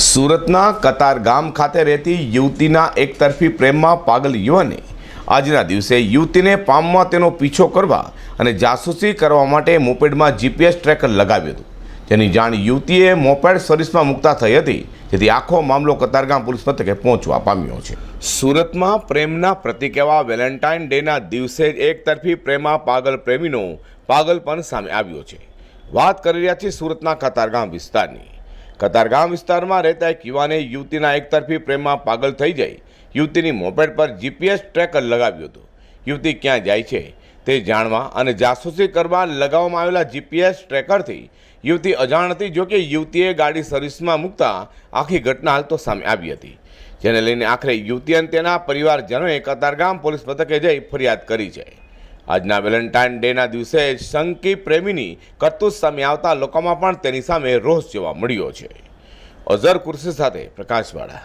સુરતના કતાર ગામ ખાતે રહેતી યુવતીના એકતરફી પ્રેમમાં પાગલ યુવાને આજના દિવસે યુવતીને પામવા તેનો પીછો કરવા અને જાસૂસી કરવા માટે મોપેડમાં જીપીએસ ટ્રેકર લગાવ્યું હતું. જેની જાણ યુવતીએ મોપેડ સર્વિસમાં મુક્તા થઈ હતી. જેથી આખો મામલો કતારગામ પોલીસ મથકે પહોંચવા પામ્યો છે. સુરતમાં પ્રેમના પ્રતિક એવા વેલેન્ટાઇન ડેના દિવસે એકતરફી પ્રેમમાં પાગલ પ્રેમીનો પાગલપન સામે આવ્યો છે. વાત કરી રહ્યા છીએ સુરતના કતારગામ વિસ્તારની. કતારગામ વિસ્તારમાં રહેતા એક યુવાને યુવતીના એકતરફી પ્રેમમાં પાગલ થઈ જઈ યુવતીની મોપેડ પર જીપીએસ ટ્રેકર લગાવ્યું હતું. યુવતી ક્યાં જાય છે તે જાણવા અને જાસૂસી કરવા લગાવવામાં આવેલા જીપીએસ ટ્રેકરથી યુવતી અજાણ હતી જોકે યુવતીએ ગાડી સર્વિસમાં મૂકતા આખી ઘટના હાલ તો સામે આવી હતી. જેને લઈને આખરે યુવતી અને તેના પરિવારજનોએ કતારગામ પોલીસ મથકે જઈ ફરિયાદ કરી છે. આજના વેલેન્ટાઇન ડેના દિવસે શંકી પ્રેમીની કરતૂત સામે આવતા લોકોમાં પણ તેની સામે રોષ જોવા મળ્યો છે. અઝર કુર્સી સાથે પ્રકાશવાળા.